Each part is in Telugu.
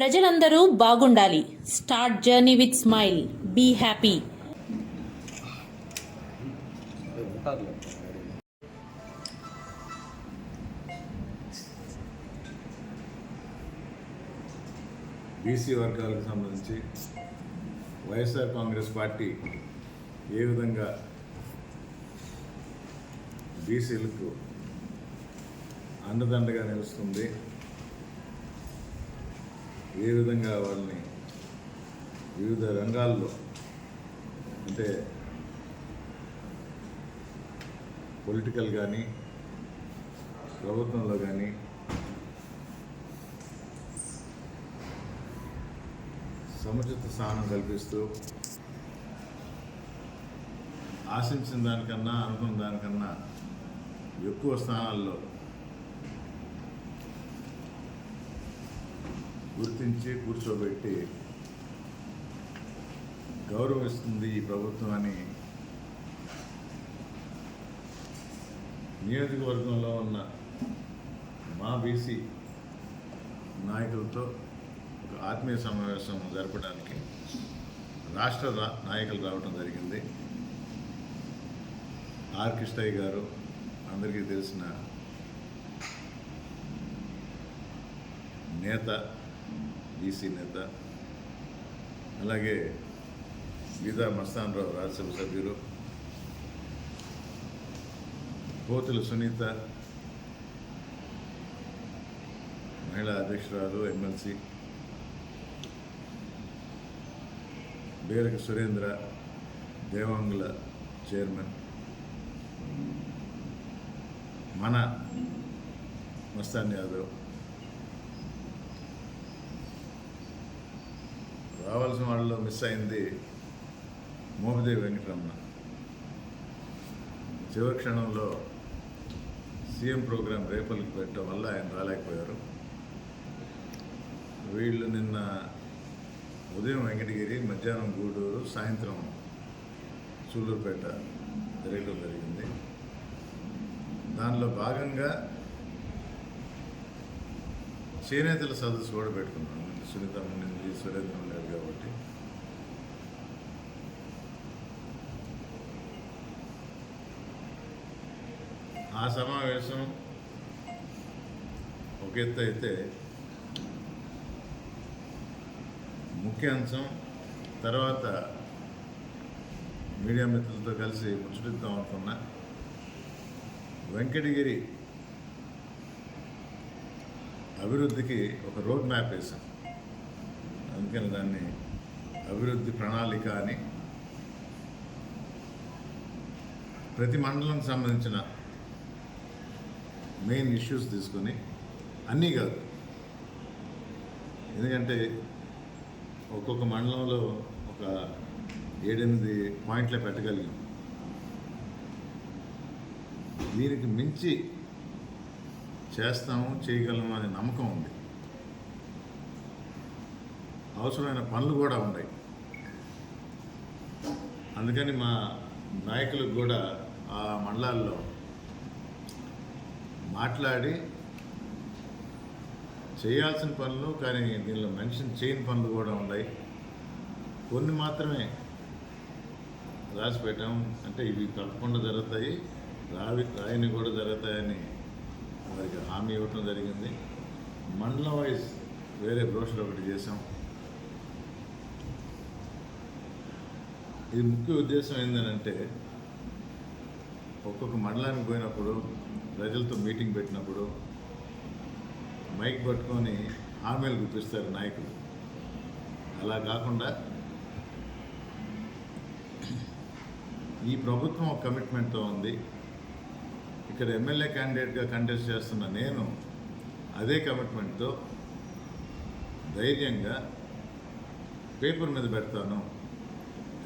ప్రజలందరూ బాగుండాలి. Start journey with smile. Be happy. BC వర్గాలకు సంబంధించి వైఎస్ఆర్ కాంగ్రెస్ పార్టీ ఏ విధంగా బీసీలకు అండదండగా నిలుస్తుంది? ఏ విధంగా వాళ్ళని వివిధ రంగాల్లో అంటే పొలిటికల్ కానీ ప్రభుత్వంలో కానీ సముచిత స్థానం కల్పిస్తూ ఆశించిన దానికన్నా అనుకున్న దానికన్నా ఎక్కువ స్థానాల్లో గుర్తించి కూర్చోబెట్టి గౌరవిస్తుంది ఈ ప్రభుత్వం అని నియోజకవర్గంలో ఉన్న మా బీసీ నాయకులతో ఒక ఆత్మీయ సమావేశం జరపడానికి రాష్ట్ర నాయకులు రావడం జరిగింది. ఆర్ కృష్ణయ్య గారు అందరికీ తెలిసిన నేత బీసీ నేత అలాగే గీతా మస్తానరావు రాజ్యసభ సభ్యులు పోతుల సునీత మహిళా అధ్యక్షురాలు ఎమ్మెల్సీ బేరక సురేంద్ర దేవాంగుల చైర్మన్ మన మస్తాన్ యాదవ్ రావాల్సిన వాళ్ళలో మిస్ అయింది మోహదేవి వెంకటరమణ. చివరి క్షణంలో సీఎం ప్రోగ్రాం రేపలికి పెట్టడం వల్ల ఆయన రాలేకపోయారు. వీళ్ళు నిన్న ఉదయం వెంకటగిరి మధ్యాహ్నం గూడూరు సాయంత్రం సూళ్ళూరుపేట జరగడం జరిగింది. దానిలో భాగంగా చేనేతల సదస్సు కూడా పెట్టుకున్నాం. సునీత ఉండింది సురేంద్ర ఉండారు ఆ సమావేశం ఒక ఎత్తు అయితే ముఖ్య అంశం. తర్వాత మీడియా మిత్రులతో కలిసి ముచ్చటిద్దాం అనుకున్నా. వెంకటగిరి అభివృద్ధికి ఒక రోడ్ మ్యాప్ వేసాం అందుకని దాన్ని అభివృద్ధి ప్రణాళిక అని ప్రతి మండలం సంబంధించిన మెయిన్ ఇష్యూస్ తీసుకొని అన్నీ కాదు. ఎందుకంటే ఒక్కొక్క మండలంలో ఒక ఏడెనిమిది పాయింట్లే పెట్టగలిగాం. దీనికి మించి చేస్తాము చేయగలము అనే నమ్మకం ఉంది. అవసరమైన పనులు కూడా ఉన్నాయి. అందుకని మా నాయకులకు కూడా ఆ మండలాల్లో మాట్లాడి చేయాల్సిన పనులు కానీ దీనిలో మెన్షన్ చేయని పనులు కూడా ఉన్నాయి. కొన్ని మాత్రమే రాసి పెట్టాం అంటే ఇవి తప్పకుండా జరుగుతాయి. రావి రాయని కూడా జరుగుతాయని వారికి హామీ ఇవ్వటం జరిగింది. మండలం వైజ్ వేరే బ్రోషర్ ఒకటి చేసాం ఇది ముఖ్య ఉద్దేశం ఏంటంటే ఒక్కొక్క మండలానికి పోయినప్పుడు ప్రజలతో మీటింగ్ పెట్టినప్పుడు మైక్ పట్టుకొని హామీలు గుర్తిస్తారు నాయకులు. అలా కాకుండా ఈ ప్రభుత్వం ఒక కమిట్మెంట్తో ఉంది. ఇక్కడ ఎమ్మెల్యే క్యాండిడేట్గా కంటెస్ట్ చేస్తున్న నేను అదే కమిట్మెంట్తో ధైర్యంగా పేపర్ మీద పెడతాను.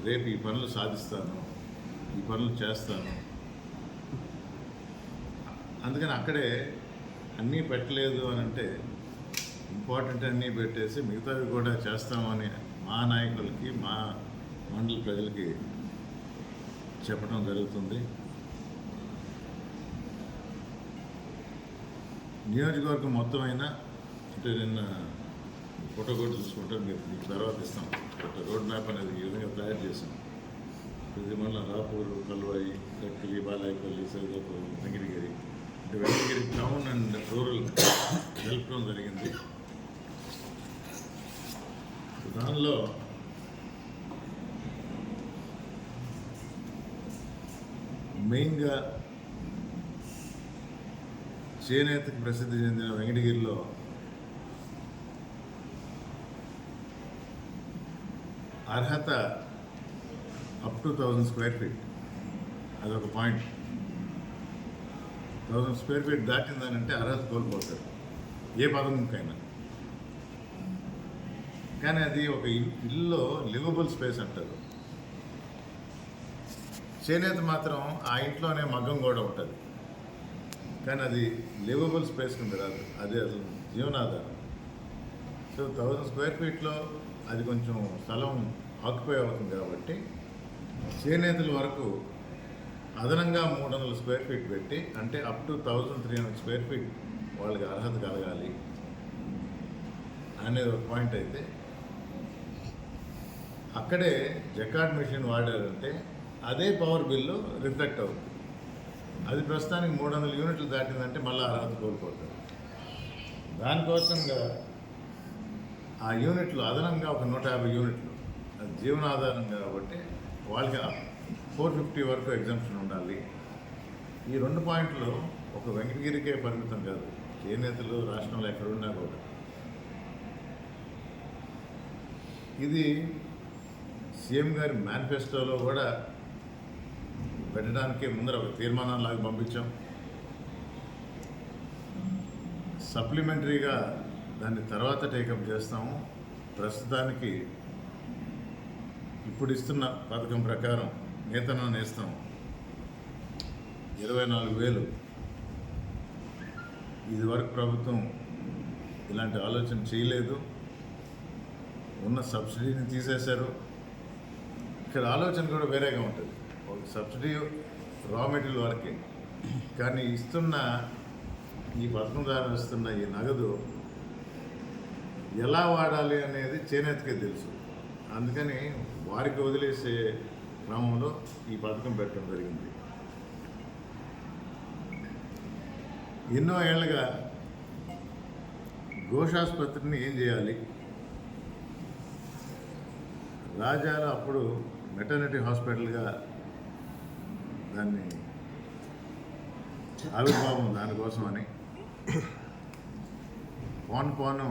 రేపు ఈ పనులు సాధిస్తాను ఈ పనులు చేస్తాను. అందుకని అక్కడే అన్నీ పెట్టలేదు అని అంటే ఇంపార్టెంట్ అన్నీ పెట్టేసి మిగతావి కూడా చేస్తామని మా నాయకులకి మా మండల ప్రజలకి చెప్పడం జరుగుతుంది. నియోజకవర్గం మొత్తం అయినా అంటే నిన్న ఫోటో కూడా చూసుకుంటే మీకు తర్వాత ఇస్తాం. రోడ్ మ్యాప్ అనేది ఈ విధంగా తయారు చేసాం ఇది మళ్ళీ రాపూర్ కల్వాయి కట్టి బాలాయపల్లి సైదాపూర్ వెంకటగిరి. అంటే వెంకటగిరి టౌన్ అండ్ రూరల్ కలపడం జరిగింది. దానిలో మెయిన్గా చేనేతకు ప్రసిద్ధి చెందిన వెంకటగిరిలో అర్హత up to thousand square feet అదొక పాయింట్ థౌజండ్ స్క్వేర్ ఫీట్ దాటిందనంటే అర్హత కోల్పోతారు. ఏ పదముకైనా. కానీ అది ఒక ఇల్లులో లివబుల్ స్పేస్ అంటారు. చేనేత మాత్రం ఆ ఇంట్లోనే మగ్గం కూడా ఉంటుంది. కానీ అది లివబుల్ స్పేస్ కింద రాదు. అదే అసలు జీవనాధారం. సో థౌజండ్ స్క్వేర్ ఫీట్లో అది కొంచెం స్థలం ఆక్యుపై అవుతుంది కాబట్టి చేనేతల వరకు అదనంగా మూడు వందల స్క్వేర్ ఫీట్ పెట్టి అంటే up to thousand three hundred square feet వాళ్ళకి అర్హత కలగాలి అనేది ఒక పాయింట్ అయితే అక్కడే జకాట్ మిషన్ వాడారంటే అదే పవర్ బిల్లు రిఫ్లెక్ట్ అవుతుంది. అది ప్రస్తుతానికి మూడు వందల యూనిట్లు దాటిందంటే మళ్ళీ అర్హత కోల్పోతారు. దానికోసంగా ఆ యూనిట్లు అదనంగా ఒక నూట యాభై యూనిట్లు జీవనాధారం కాబట్టి వాళ్ళకి ఫోర్ ఫిఫ్టీ వరకు ఎగ్జామ్షన్ ఉండాలి. ఈ రెండు పాయింట్లు ఒక వెంకటగిరికే పరిమితం కాదు. చేనేతలు రాష్ట్రంలో ఎక్కడున్నా కూడా. ఇది సీఎం గారి మేనిఫెస్టోలో కూడా పెట్టడానికి ముందర ఒక తీర్మానం లాగా పంపించాం సప్లిమెంటరీగా దాన్ని తర్వాత టేకప్ చేస్తాము. ప్రస్తుతానికి ఇప్పుడు ఇస్తున్న పథకం ప్రకారం నేతన నేస్తాం. ఇరవై నాలుగు వేలు. ఇదివరకు ప్రభుత్వం ఇలాంటి ఆలోచన చేయలేదు. ఉన్న సబ్సిడీని తీసేశారు. ఇక్కడ ఆలోచన కూడా వేరేగా ఉంటుంది. ఒక సబ్సిడీ రా మెటీరియల్ వరకే కానీ ఇస్తున్న ఈ పథకం ద్వారా ఇస్తున్న ఈ నగదు ఎలా వాడాలి అనేది చేనేతకే తెలుసు. అందుకని వారికి వదిలేసే క్రమంలో ఈ పథకం పెట్టడం జరిగింది. ఎన్నో ఏళ్ళుగా ఘోషాసుపత్రిని ఏం చేయాలి? రాజాలో అప్పుడు మెటర్నిటీ హాస్పిటల్గా దాన్ని ఆవిర్భావం దానికోసం అని పోను పోను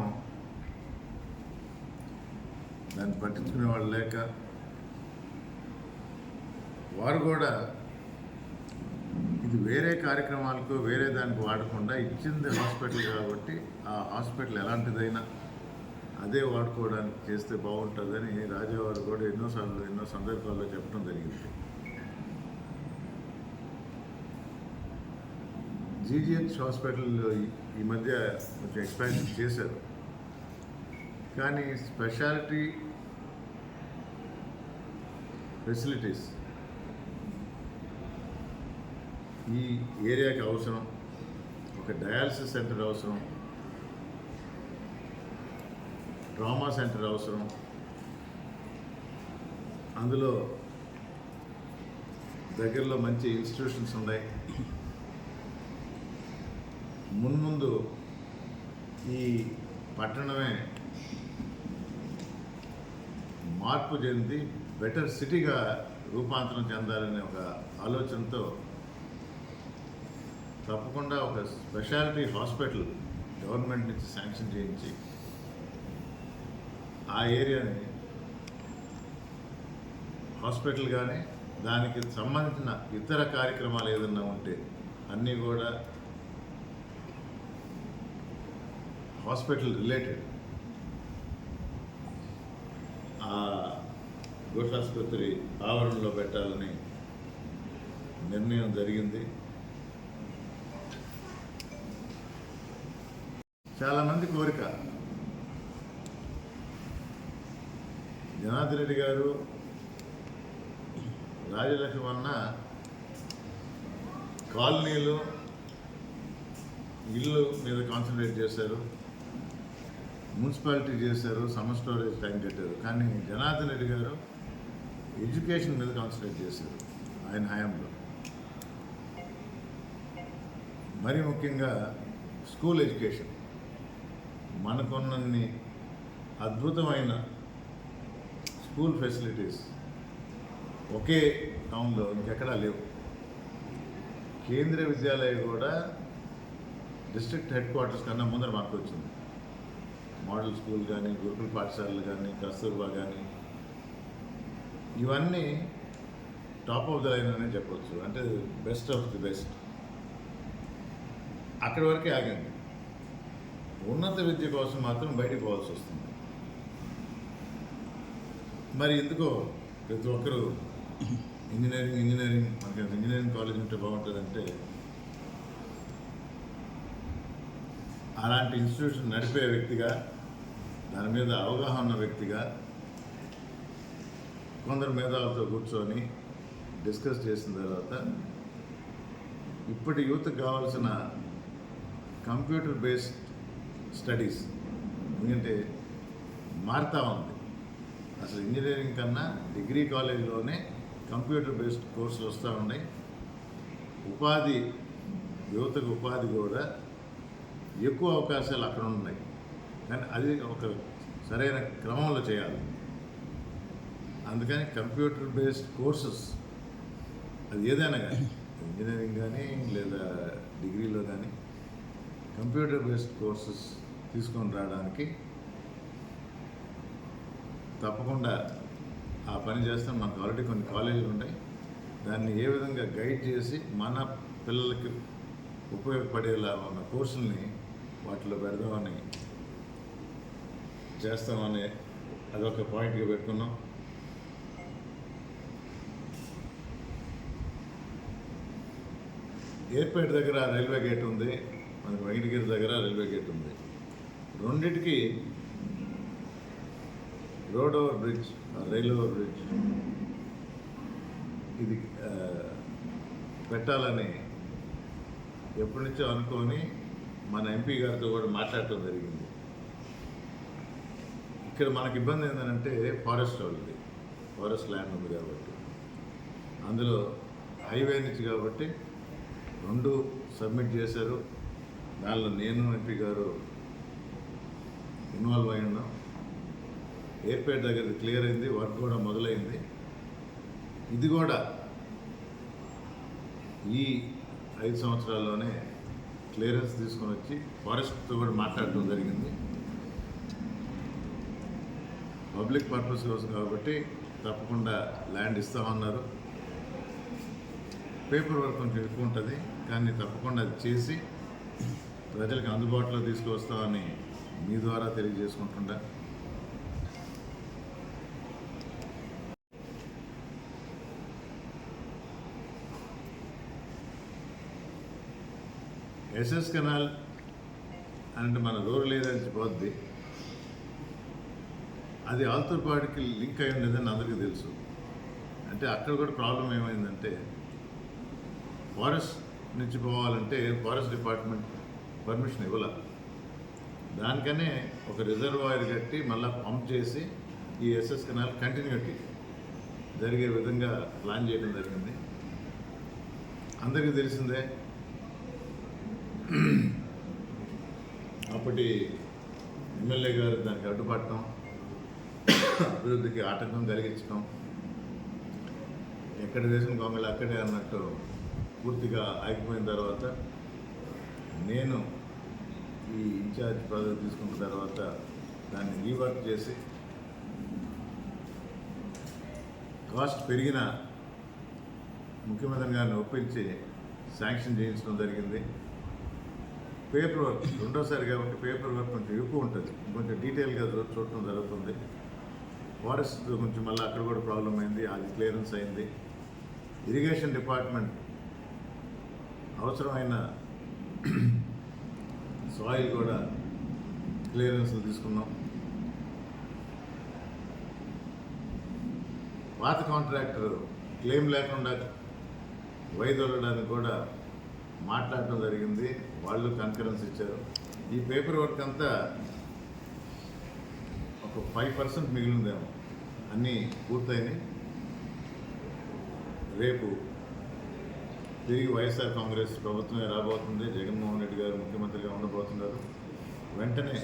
దాన్ని పట్టించుకునే వాళ్ళు లేక వారు కూడా ఇది వేరే కార్యక్రమాలకు వేరే దానికి వాడకుండా ఇచ్చింది హాస్పిటల్ కాబట్టి ఆ హాస్పిటల్ ఎలాంటిదైనా అదే వాడుకోవడానికి చేస్తే బాగుంటుందని రాజావారు కూడా ఎన్నోసార్లు ఎన్నో సందర్భాల్లో చెప్పడం జరిగింది. జీజీహెచ్ హాస్పిటల్లో ఈ- ఈ మధ్య కొంచెం ఎక్స్పాన్షన్ చేశారు. కానీ స్పెషాలిటీ ఫెసిలిటీస్ ఈ ఏరియాకి అవసరం ఒక డయాలసిస్ సెంటర్ అవసరం ట్రామా సెంటర్ అవసరం. అందులో దగ్గరలో మంచి ఇన్స్టిట్యూషన్స్ ఉన్నాయి. మున్ముందు ఈ పట్టణమే మార్పు చెంది బెటర్ సిటీగా రూపాంతరం చెందాలనే ఒక ఆలోచనతో తప్పకుండా ఒక స్పెషాలిటీ హాస్పిటల్ గవర్నమెంట్ నుంచి శాంక్షన్ చేయించి ఆ ఏరియాని హాస్పిటల్ కానీ దానికి సంబంధించిన ఇతర కార్యక్రమాలు ఏదన్నా ఉంటే అన్నీ కూడా హాస్పిటల్ రిలేటెడ్. ఆ ఘోషాసుపత్రి ఆవరణలో పెట్టాలని నిర్ణయం జరిగింది. చాలామంది కోరిక. జనార్దన్ రెడ్డి గారు రాజలక్ష్మి అన్న కాలనీలు ఇల్లు మీద కాన్సన్ట్రేట్ చేశారు. మున్సిపాలిటీ చేశారు సమ్మర్ స్టోరేజ్ ట్యాంక్ కట్టారు. కానీ జనార్దన్ రెడ్డి గారు ఎడ్యుకేషన్ మీద కాన్సన్ట్రేట్ చేశారు ఆయన హయాంలో. మరి ముఖ్యంగా స్కూల్ ఎడ్యుకేషన్. మనకున్నన్ని అద్భుతమైన స్కూల్ ఫెసిలిటీస్ ఒకే టౌన్లో ఇంకెక్కడా లేవు. కేంద్రీయ విద్యాలయం కూడా డిస్ట్రిక్ట్ హెడ్ క్వార్టర్స్ కన్నా ముందర మనకు వచ్చింది. మోడల్ స్కూల్ కానీ గురుకుల పాఠశాలలు కానీ కస్తూర్బా కానీ ఇవన్నీ టాప్ ఆఫ్ ద లైన్ అనే చెప్పొచ్చు. అంటే బెస్ట్ ఆఫ్ ది బెస్ట్. అక్కడి వరకే ఆగింది ఉన్నత విద్య కోసం మాత్రం బయటికి పోవాల్సి వస్తుంది. మరి ఎందుకో ప్రతి ఒక్కరూ ఇంజనీరింగ్ ఇంజనీరింగ్ మనకి ఇంజనీరింగ్ కాలేజ్ ఉంటే బాగుంటుందంటే అలాంటి ఇన్స్టిట్యూషన్ నడిపే వ్యక్తిగా దాని మీద అవగాహన ఉన్న వ్యక్తిగా కొందరు మేధావులతో కూర్చొని డిస్కస్ చేసిన తర్వాత ఇప్పటి యూత్ కావాల్సిన కంప్యూటర్ బేస్డ్ స్టడీస్ ఎందుకంటే మారుతా ఉంది. అసలు ఇంజనీరింగ్ కన్నా డిగ్రీ కాలేజీలోనే కంప్యూటర్ బేస్డ్ కోర్సులు వస్తూ ఉన్నాయి. ఉపాధి యువతకు ఉపాధి కూడా ఎక్కువ అవకాశాలు అక్కడ ఉన్నాయి. కానీ అది ఒక సరైన క్రమంలో చేయాలి. అందుకని కంప్యూటర్ బేస్డ్ కోర్సెస్ అది ఏదైనా కానీ ఇంజనీరింగ్ కానీ లేదా డిగ్రీలో కానీ కంప్యూటర్ బేస్డ్ కోర్సెస్ తీసుకొని రావడానికి తప్పకుండా ఆ పని చేస్తాం మనకు ఆల్రెడీ కొన్ని కాలేజీలు ఉన్నాయి దాన్ని ఏ విధంగా గైడ్ చేసి మన పిల్లలకి ఉపయోగపడేలా ఉన్న కోర్సుల్ని వాటిలో పెడదామని చేస్తామని అదొక పాయింట్గా పెట్టుకున్నాం. ఎయిర్పోర్ట్ దగ్గర రైల్వే గేట్ ఉంది మనకి వెంకటగిరి దగ్గర రైల్వే గేట్ ఉంది. రెండింటికి road over bridge rail over bridge ఇది పెట్టాలని ఎప్పటి నుంచో అనుకొని మన ఎంపీ గారితో కూడా మాట్లాడటం జరిగింది. ఇక్కడ మనకి ఇబ్బంది ఏంటంటే ఫారెస్ట్ వాళ్ళది ఫారెస్ట్ ల్యాండ్ ఉంది కాబట్టి. అందులో హైవే నుంచి కాబట్టి రెండు సబ్మిట్ చేశారు. దానిలో నేను ఎంపీ గారు ఇన్వాల్వ్ అయి ఉన్నాం. ఎయిర్పేట్ దగ్గర క్లియర్ అయింది వర్క్ కూడా మొదలైంది. ఇది కూడా ఈ ఐదు సంవత్సరాల్లోనే క్లియరెన్స్ తీసుకొని వచ్చి ఫారెస్ట్తో కూడా మాట్లాడటం జరిగింది. పబ్లిక్ పర్పస్ కోసం కాబట్టి తప్పకుండా ల్యాండ్ ఇస్తామన్నారు. పేపర్ వర్క్ కొంచెం ఎక్కువ ఉంటుంది. కానీ తప్పకుండా అది చేసి ప్రజలకు అందుబాటులో తీసుకువస్తామని మీ ద్వారా తెలియజేసుకుంటుంటా. ఎస్ఎస్ కెనాల్ అంటే మన రూరల్ లేదని పోద్ది అది ఆల్తూర్పాడికి లింక్ అయి ఉండేదని అందరికీ తెలుసు. అంటే అక్కడ కూడా ప్రాబ్లం ఏమైందంటే ఫారెస్ట్ నుంచి పోవాలంటే ఫారెస్ట్ డిపార్ట్మెంట్ పర్మిషన్ ఇవ్వాల. దానికనే ఒక రిజర్వాయర్ కట్టి మళ్ళీ పంప్ చేసి ఈ ఎస్ఎస్ కెనాల్ కంటిన్యూటీ జరిగే విధంగా ప్లాన్ చేయడం జరిగింది. అందరికీ తెలిసిందే. అప్పటి ఎమ్మెల్యే గారు దానికి అడ్డుపడటం అభివృద్ధికి ఆటంకం కలిగించడం ఎక్కడ వేసిన గొంగళి అక్కడే అన్నట్టు పూర్తిగా ఆగిపోయిన తర్వాత నేను ఈ ఇన్ఛార్జ్ పదవి తీసుకున్న తర్వాత దాన్ని రీవర్క్ చేసి కాస్ట్ పెరిగిన ముఖ్యమంత్రి గారిని ఒప్పించి శాంక్షన్ చేయించడం జరిగింది. పేపర్ వర్క్ రెండోసారి కాబట్టి పేపర్ వర్క్ కొంచెం ఎక్కువ ఉంటుంది. కొంచెం డీటెయిల్గా చూడటం జరుగుతుంది. ఫారెస్ట్ కొంచెం మళ్ళీ అక్కడ కూడా ప్రాబ్లం అయింది. అది క్లియరెన్స్ అయింది. ఇరిగేషన్ డిపార్ట్మెంట్ అవసరమైన సాయిల్ కూడా క్లియరెన్స్లు తీసుకున్నాం. పాత కాంట్రాక్టర్ క్లెయిమ్ లేకుండా వైదొలడానికి కూడా మాట్లాడటం జరిగింది. వాళ్ళు కన్కరెన్స్ ఇచ్చారు. ఈ పేపర్ వర్క్ అంతా ఒక ఫైవ్ పర్సెంట్ మిగిలిందేమో. అన్నీ పూర్తయినాయి. రేపు తిరిగి వైఎస్ఆర్ కాంగ్రెస్ ప్రభుత్వమే రాబోతుంది. జగన్మోహన్ రెడ్డి గారు ముఖ్యమంత్రిగా ఉండబోతున్నారు. వెంటనే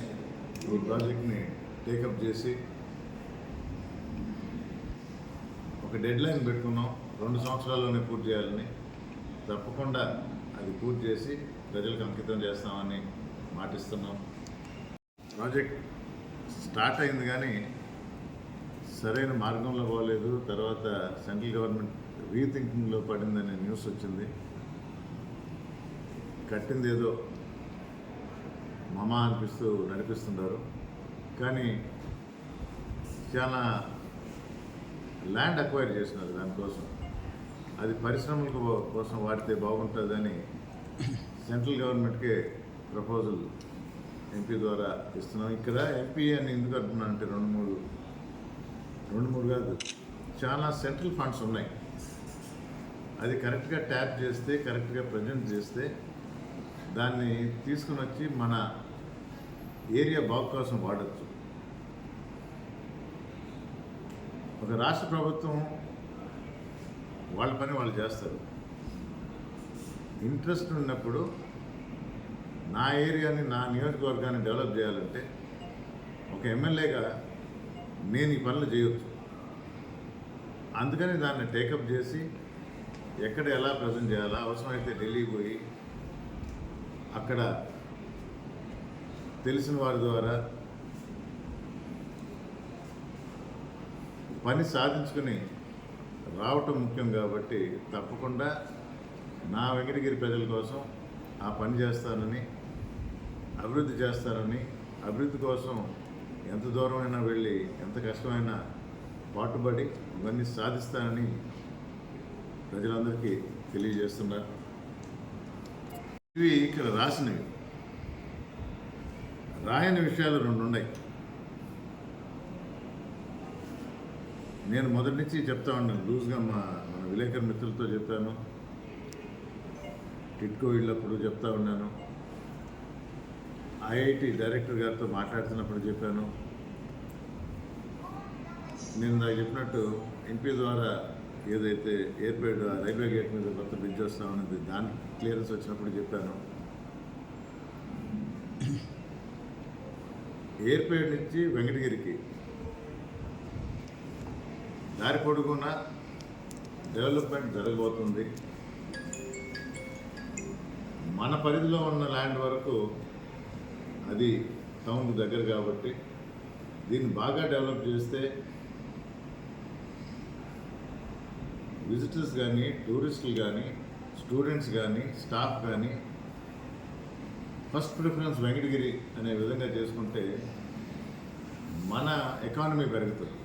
ఈ ప్రాజెక్ట్ని టేకప్ చేసి ఒక డెడ్ లైన్ పెట్టుకున్నాం. రెండు సంవత్సరాల్లోనే పూర్తి చేయాలని. తప్పకుండా అది పూర్తి చేసి ప్రజలకు అంకితం చేస్తామని మాటిస్తున్నాం. ప్రాజెక్ట్ స్టార్ట్ అయింది కానీ సరైన మార్గంలో పోలేదు. తర్వాత సెంట్రల్ గవర్నమెంట్ రీథింకింగ్లో పడిందనే న్యూస్ వచ్చింది. కట్టింది ఏదో మమ అనిపిస్తూ నడిపిస్తున్నారు కానీ చాలా ల్యాండ్ అక్వైర్ చేసినారు దానికోసం. అది పరిశ్రమల కోసం వాడితే బాగుంటుందని సెంట్రల్ గవర్నమెంట్కే ప్రపోజల్ ఎంపీ ద్వారా ఇస్తున్నాం. ఇక్కడ ఎంపీ అని ఎందుకు అంటున్నాను అంటే రెండు మూడు రెండు మూడు కాదు. చాలా సెంట్రల్ ఫండ్స్ ఉన్నాయి. అది కరెక్ట్గా ట్యాప్ చేస్తే కరెక్ట్గా ప్రజెంట్ చేస్తే దాన్ని తీసుకుని వచ్చి మన ఏరియా బాగు కోసం వాడచ్చు. ఒక రాష్ట్ర ప్రభుత్వం వాళ్ళ పని వాళ్ళు చేస్తారు. ఇంట్రెస్ట్ ఉన్నప్పుడు నా ఏరియాని నా నియోజకవర్గాన్ని డెవలప్ చేయాలంటే ఒక ఎమ్మెల్యేగా నేను ఈ పనులు చేయొచ్చు. అందుకని దాన్ని టేకప్ చేసి ఎక్కడ ఎలా ప్రజెంట్ చేయాలా? అవసరమైతే ఢిల్లీ పోయి అక్కడ తెలిసిన వారి ద్వారా పని సాధించుకుని రావటం ముఖ్యం కాబట్టి తప్పకుండా నా వెంకటగిరి ప్రజల కోసం ఆ పని చేస్తానని అభివృద్ధి చేస్తానని అభివృద్ధి కోసం ఎంత దూరమైనా వెళ్ళి ఎంత కష్టమైనా పాటుపడి ఇవన్నీ సాధిస్తానని ప్రజలందరికీ తెలియజేస్తున్నారు ఇవి ఇక్కడ రాసినవి. రాయని విషయాలు రెండు ఉన్నాయి నేను మొదటి నుంచి చెప్తా ఉన్నాను లూజ్గా మా మన విలేకరు మిత్రులతో చెప్పాను. టిట్కో వెళ్ళినప్పుడు చెప్తా ఉన్నాను. ఐఐటి డైరెక్టర్ గారితో మాట్లాడుతున్నప్పుడు చెప్పాను. నేను నాకు చెప్పినట్టు ఎంపీ ద్వారా ఏదైతే ఎయిర్పోర్ట్ రైల్వే గేట్ మీద కొత్త బ్రిడ్జ్ వస్తామన్నది దాని క్లియరెన్స్ వచ్చినప్పుడు చెప్పాను. ఎయిర్పోర్ట్ నుంచి వెంకటగిరికి. దారి పొడుగున డెవలప్మెంట్ జరగబోతుంది. మన పరిధిలో ఉన్న ల్యాండ్ వరకు అది టౌన్కి దగ్గర కాబట్టి దీన్ని బాగా డెవలప్ చేస్తే విజిటర్స్ కానీ టూరిస్టులు కానీ స్టూడెంట్స్ కానీ స్టాఫ్ కానీ ఫస్ట్ ప్రిఫరెన్స్ వెంకటగిరి అనే విధంగా చేసుకుంటే మన ఎకానమీ పెరుగుతుంది.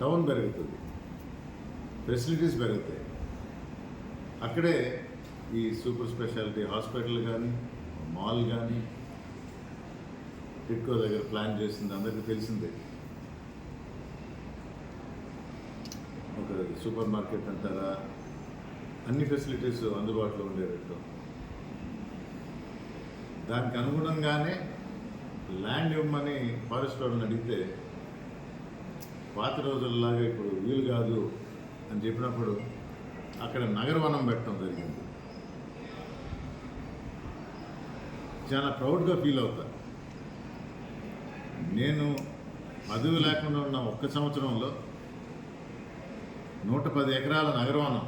టౌన్ పెరుగుతుంది. ఫెసిలిటీస్ పెరుగుతాయి. అక్కడే ఈ సూపర్ స్పెషాలిటీ హాస్పిటల్ కానీ మాల్ కానీ టిట్కో దగ్గర ప్లాన్ చేసింది. అందరికీ తెలిసిందే. ఉంటుంది. సూపర్ మార్కెట్ అంటారా? అన్ని ఫెసిలిటీస్ అందుబాటులో ఉండేటట్టు. దానికి అనుగుణంగానే ల్యాండ్ ఇవ్వమని ఫారెస్ట్ వాళ్ళని అడిగితే పాత రోజుల్లాగా ఇప్పుడు వీలు కాదు అని చెప్పినప్పుడు అక్కడ నగరవనం పెట్టడం జరిగింది. చాలా ప్రౌడ్గా ఫీల్ అవుతా. నేను పదవి లేకుండా ఉన్న ఒక్క సంవత్సరంలో నూట పది ఎకరాల నగరవనం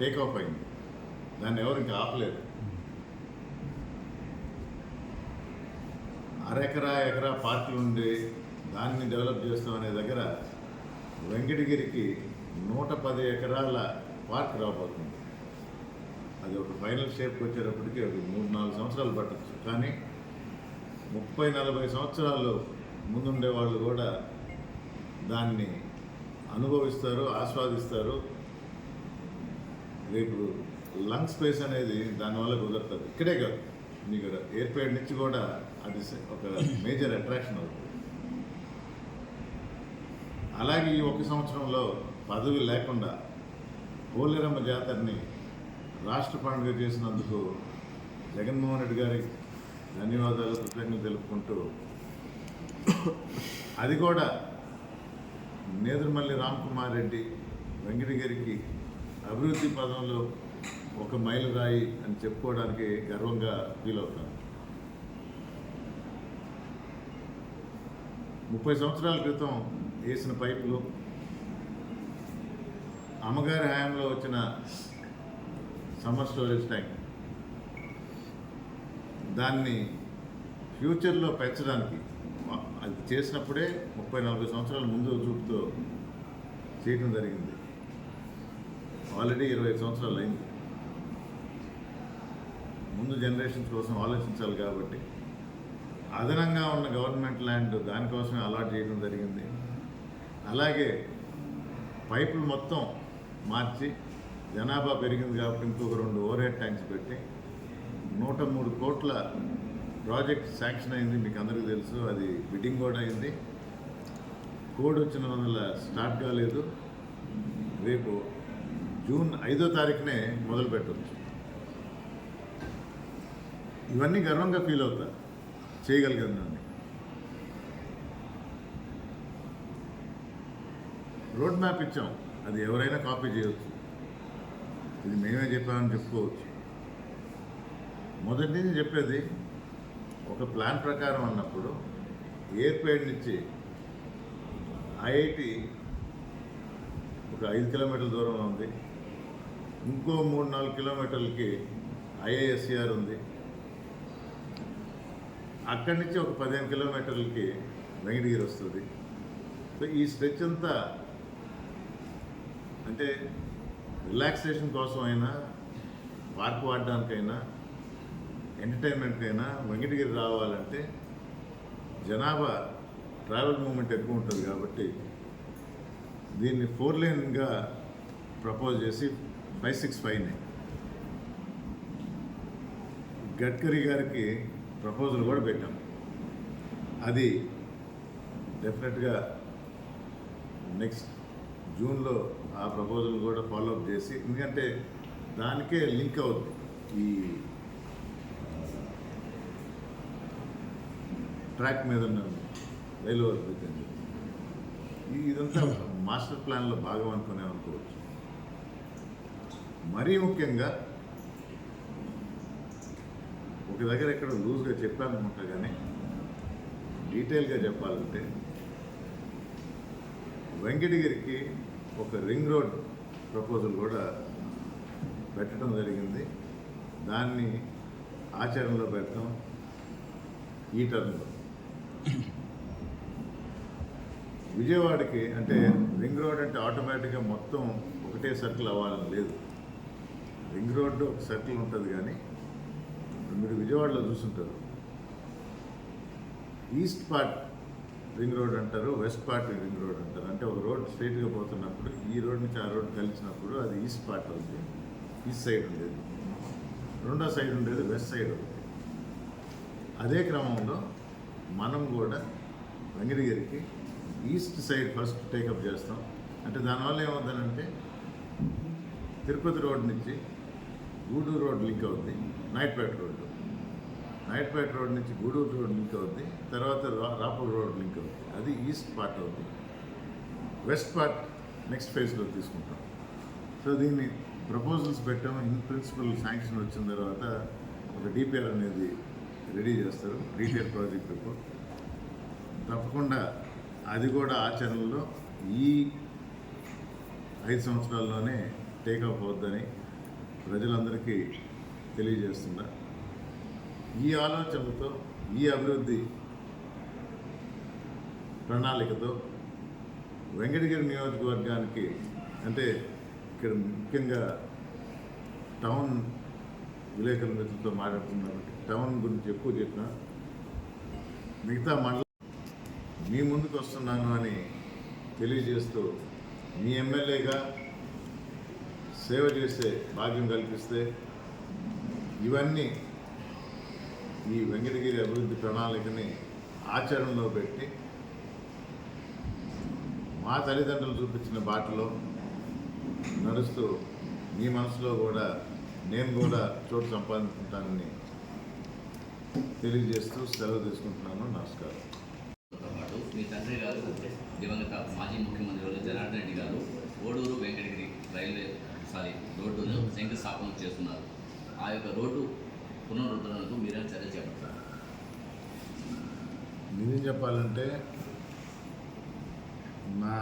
టేక్ ఆఫ్ అయింది. దాన్ని ఎవరు ఇంకా ఆపలేదు. అరెకరా ఎకరా పార్కులు ఉండి దాన్ని డెవలప్ చేస్తాం అనే దగ్గర వెంకటగిరికి నూట పది ఎకరాల పార్క్ రాబోతుంది. అది ఒక ఫైనల్ షేప్కి వచ్చేటప్పటికి ఒక మూడు నాలుగు సంవత్సరాలు పట్టచ్చు. కానీ ముప్పై నలభై సంవత్సరాలు ముందుండే వాళ్ళు కూడా దాన్ని అనుభవిస్తారు ఆస్వాదిస్తారు. రేపు లంగ్ స్పేస్ అనేది దానివల్ల కుదురుతుంది. ఇక్కడే కాదు. మీకు ఎయిర్పోర్ట్ నుంచి కూడా అది ఒక మేజర్ అట్రాక్షన్ అవుతుంది. అలాగే ఈ ఒక సంవత్సరంలో పదవి లేకుండా పోలేరమ్మ జాతరని రాష్ట్ర పండుగ చేసినందుకు జగన్మోహన్ రెడ్డి గారి ధన్యవాదాలు కృతజ్ఞతలు తెలుపుకుంటూ అది కూడా నేదురుమల్లి రామ్కుమార్ రెడ్డి వెంకటగిరికి అభివృద్ధి పదంలో ఒక మైలురాయి అని చెప్పుకోవడానికి గర్వంగా ఫీల్ అవుతాను. ముప్పై సంవత్సరాల క్రితం వేసిన పైపులు అమ్మగారి హయాంలో వచ్చిన సమ్మర్ స్టోరేజ్ ట్యాంక్ దాన్ని ఫ్యూచర్లో పెంచడానికి అది చేసినప్పుడే ముప్పై నలభై సంవత్సరాల ముందు చూపుతో చేయడం జరిగింది. ఆల్రెడీ ఇరవై సంవత్సరాలు అయింది. ముందు జనరేషన్స్ కోసం ఆలోచించాలి కాబట్టి. అదనంగా ఉన్న గవర్నమెంట్ ల్యాండ్ దానికోసమే అలాట్ చేయడం జరిగింది. అలాగే పైపులు మొత్తం మార్చి జనాభా పెరిగింది కాబట్టి ఇంకొక రెండు ఓవర్ హెడ్ ట్యాంక్స్ పెట్టి నూట మూడు కోట్ల ప్రాజెక్ట్ శాంక్షన్ అయింది మీకు అందరికీ తెలుసు. అది బిడ్డింగ్ కూడా అయింది. కోడ్ వచ్చిన వల్ల స్టార్ట్ కాలేదు. రేపు జూన్ ఐదో తారీఖునే మొదలు పెట్టవచ్చు ఇవన్నీ గర్వంగా ఫీల్ అవుతా. చేయగలిగానండి రోడ్ మ్యాప్ ఇచ్చాం. అది ఎవరైనా కాపీ చేయవచ్చు ఇది మేమే చెప్పామని చెప్పుకోవచ్చు. మొదటి నుంచి చెప్పేది ఒక ప్లాన్ ప్రకారం అన్నప్పుడు ఎయిర్పేడ్ నుంచి ఐఐటి ఒక ఐదు కిలోమీటర్ల దూరంలో ఉంది. ఇంకో మూడు నాలుగు కిలోమీటర్లకి ఐఏఎస్సిఆర్ ఉంది. అక్కడి నుంచి ఒక పదిహేను కిలోమీటర్లకి వెంకటగిరి వస్తుంది. సో ఈ స్ట్రెచ్ అంతా అంటే రిలాక్సేషన్ కోసం అయినా పార్క్ వాడడానికైనా ఎంటర్టైన్మెంట్కైనా వెంకటగిరి రావాలంటే జనాభా ట్రావెల్ మూమెంట్ ఎక్కువ ఉంటుంది కాబట్టి దీన్ని ఫోర్ లేన్గా ప్రపోజ్ చేసి ఫైవ్ సిక్స్ ఫైవ్ని గడ్కరీ గారికి ప్రపోజల్ కూడా పెట్టాం. అది డెఫినెట్గా నెక్స్ట్ జూన్లో ఆ ప్రపోజల్ కూడా ఫాలోఅప్ చేసి ఎందుకంటే దానికే లింక్ అవుతుంది ఈ ట్రాక్ మీద ఉన్న రైలు. ఈ- ఇదంతా మాస్టర్ ప్లాన్లో భాగం అనుకునే అనుకోవచ్చు. మరీ ముఖ్యంగా ఒక దగ్గర ఎక్కడ లూజ్గా చెప్పాలనుకుంటా కానీ డీటెయిల్గా చెప్పాలంటే వెంకటగిరికి ఒక రింగ్ రోడ్ ప్రపోజల్ కూడా పెట్టడం జరిగింది. దాన్ని ఆచరణలో పెట్టడం ఈ టర్మ్లో. విజయవాడకి అంటే రింగ్ రోడ్ అంటే ఆటోమేటిక్గా మొత్తం ఒకటే సర్కిల్ అవ్వాలని లేదు. రింగ్ రోడ్డు ఒక సర్కిల్ ఉంటుంది కానీ మీరు విజయవాడలో చూసుంటారు. ఈస్ట్ పార్ట్ రింగ్ రోడ్ అంటారు వెస్ట్ పార్ట్ రింగ్ రోడ్ అంటారు. అంటే ఒక రోడ్ స్ట్రైట్గా పోతున్నప్పుడు ఈ రోడ్ నుంచి ఆ రోడ్ కలిసినప్పుడు అది ఈస్ట్ పార్ట్ అవుతుంది. ఈస్ట్ సైడ్ ఉండేది. రెండో సైడ్ ఉండేది వెస్ట్ సైడ్ ఉంది అదే క్రమంలో మనం కూడా వెంకటగిరికి east side first take up చేస్తాం. అంటే దానివల్ల ఏమవుతుందంటే తిరుపతి రోడ్ నుంచి గూడూరు రోడ్ లింక్ అవుద్ది నాయుడుపేట రోడ్డు. నాయుడుపేట రోడ్ నుంచి గూడూరు రోడ్ లింక్ అవుద్ది తర్వాత రాపూర్ రోడ్ లింక్ అవుద్ది. అది ఈస్ట్ పార్ట్ అవుద్ది. వెస్ట్ పార్ట్ నెక్స్ట్ ఫేజ్లో తీసుకుంటాం. సో దీన్ని ప్రపోజల్స్ పెట్టాం ఇన్ ప్రిన్సిపల్ శాంక్షన్ వచ్చిన తర్వాత ఒక డిపిఆర్ అనేది రెడీ చేస్తారు డీటెయిల్ ప్రాజెక్ట్ రిపోర్ట్ తప్పకుండా అది కూడా ఆచరణలో ఈ ఐదు సంవత్సరాల్లోనే టేకాఫ్ అవుద్దని ప్రజలందరికీ తెలియజేస్తున్నా. ఈ ఆలోచనలతో ఈ అభివృద్ధి ప్రణాళికతో వెంకటగిరి నియోజకవర్గానికి అంటే ఇక్కడ ముఖ్యంగా టౌన్ విలేకరుల మిత్రులతో మాట్లాడుతున్నారు టౌన్ గురించి ఎక్కువ చెప్పిన. మిగతా మండలం మీ ముందుకు వస్తున్నాను అని తెలియజేస్తూ మీ ఎమ్మెల్యేగా సేవ చేసే భాగ్యం కల్పిస్తే ఇవన్నీ ఈ వెంకటగిరి అభివృద్ధి ప్రణాళికని ఆచరణలో పెట్టి మా తల్లిదండ్రులు చూపించిన బాటలో నడుస్తూ మీ మనసులో కూడా నేను కూడా చోటు సంపాదించుకుంటానని తెలియజేస్తూ సెలవు తీసుకుంటున్నాను. నమస్కారం. మీ తండ్రి గారు దివంగత మాజీ ముఖ్యమంత్రి జనార్దన్ రెడ్డి గారు ఓడూరు వెంకటగిరి రైల్వే సారీ రోడ్డును శంకుస్థాపన చేస్తున్నారు. ఆ యొక్క రోడ్డు పునరుద్ధరణకు మీరే చర్య చేపడతారు నిజం చెప్పాలంటే నా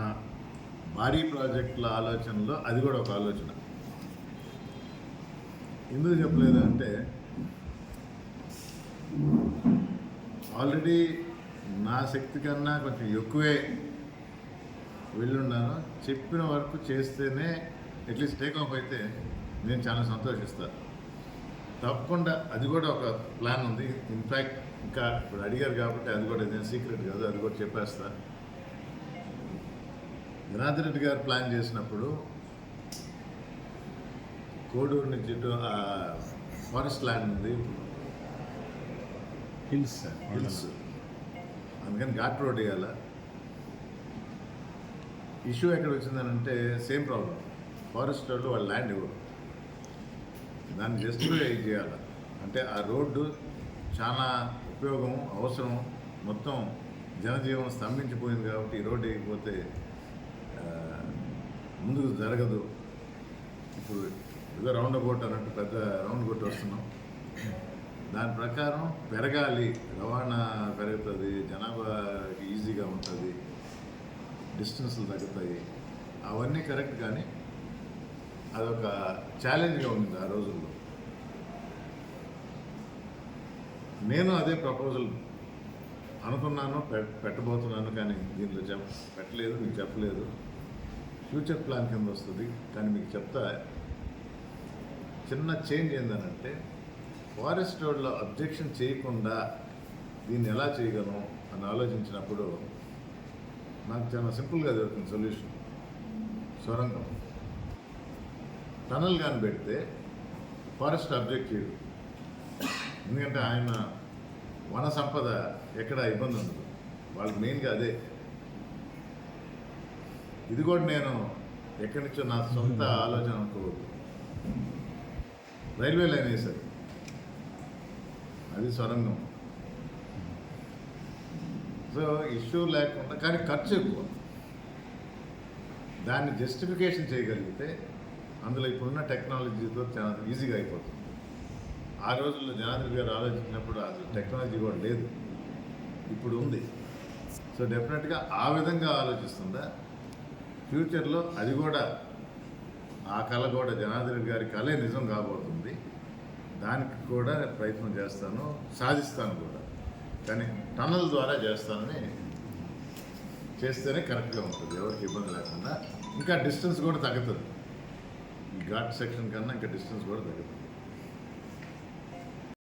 భారీ ప్రాజెక్టుల ఆలోచనలో అది కూడా ఒక ఆలోచన. ఎందుకు చెప్పలేదు అంటే ఆల్రెడీ నా శక్తి కన్నా కొంచెం ఎక్కువే వెళ్ళున్నాను చెప్పిన వరకు చేస్తేనే అట్లీస్ట్ టేక్ ఆఫ్ అయితే నేను చాలా సంతోషిస్తాను తప్పకుండా అది కూడా ఒక ప్లాన్ ఉంది. ఇన్ఫ్యాక్ట్ ఇంకా ఇప్పుడు అడిగారు కాబట్టి అది కూడా నేను సీక్రెట్ కాదు అది కూడా చెప్పేస్తా. జనార్దన్ రెడ్డి గారు ప్లాన్ చేసినప్పుడు కోడూరు నుంచి ఫారెస్ట్ ల్యాండ్ ఉంది. హిల్స్. Sir hills. అందుకని ఘాట్ రోడ్ వేయాల ఇష్యూ ఎక్కడ వచ్చిందనంటే సేమ్ ప్రాబ్లం. ఫారెస్ట్ వాళ్ళు ల్యాండ్ ఇవ్వరు. దాన్ని జస్టిఫై చేయాలి. అంటే ఆ రోడ్డు చాలా ఉపయోగం అవసరం. మొత్తం జనజీవనం స్తంభించిపోయింది కాబట్టి ఈ రోడ్డు వేయకపోతే ముందుకు జరగదు. ఇప్పుడు ఏదో రౌండ్ అబౌట్ అన్నట్టు పెద్ద రౌండ్ కొట్టి వస్తున్నాం. దాని ప్రకారం పెరగాలి. రవాణా పెరుగుతుంది జనాభాకి ఈజీగా ఉంటుంది డిస్టెన్స్లు తగ్గుతాయి. అవన్నీ కరెక్ట్ కానీ అదొక ఛాలెంజ్గా ఉంది ఆ రోజుల్లో. నేను అదే ప్రపోజల్ అనుకున్నాను పె- పెట్టబోతున్నాను కానీ దీంట్లో చెప్ పెట్టలేదు మీకు చెప్పలేదు. ఫ్యూచర్ ప్లాన్ కింద వస్తుంది. కానీ మీకు చెప్తా చిన్న చేంజ్ ఏంటంటే ఫారెస్ట్ రోడ్లో అబ్జెక్షన్ చేయకుండా దీన్ని ఎలా చేయగలం అని ఆలోచించినప్పుడు నాకు చాలా సింపుల్గా దొరికింది సొల్యూషన్. సొరంగం. టనల్ కానీ పెడితే ఫారెస్ట్ అబ్జెక్ట్ చేయడు. ఎందుకంటే ఆయన వన సంపద ఎక్కడ ఇబ్బంది ఉండదు. వాళ్ళకి మెయిన్గా అదే. ఇది కూడా నేను ఎక్కడి నుంచో నా సొంత ఆలోచన అనుకోవద్దు. రైల్వే లైన్ వేశారు. అది సొరంగం సో ఇష్యూ లేకుండా కానీ ఖర్చు ఎక్కువ. దాన్ని జస్టిఫికేషన్ చేయగలిగితే అందులో ఇప్పుడున్న టెక్నాలజీతో చాలా ఈజీగా అయిపోతుంది. ఆ రోజుల్లో జనార్దన్ గారు ఆలోచించినప్పుడు అసలు టెక్నాలజీ కూడా లేదు. ఇప్పుడు ఉంది. సో డెఫినెట్గా ఆ విధంగా ఆలోచిస్తుందా? ఫ్యూచర్లో అది కూడా ఆ కళ కూడా జనార్దన్ గారి కళే నిజం కాబోతుంది. దానికి కూడా ప్రయత్నం చేస్తాను సాధిస్తాను కూడా. కానీ టనల్ ద్వారా చేస్తానని చేస్తేనే కరెక్ట్గా ఉంటుంది. ఎవరికి ఇబ్బంది లేకుండా. ఇంకా డిస్టెన్స్ కూడా తగ్గుతుంది. ఈ ఘాట్ సెక్షన్ కన్నా ఇంకా డిస్టెన్స్ కూడా తగ్గుతుంది.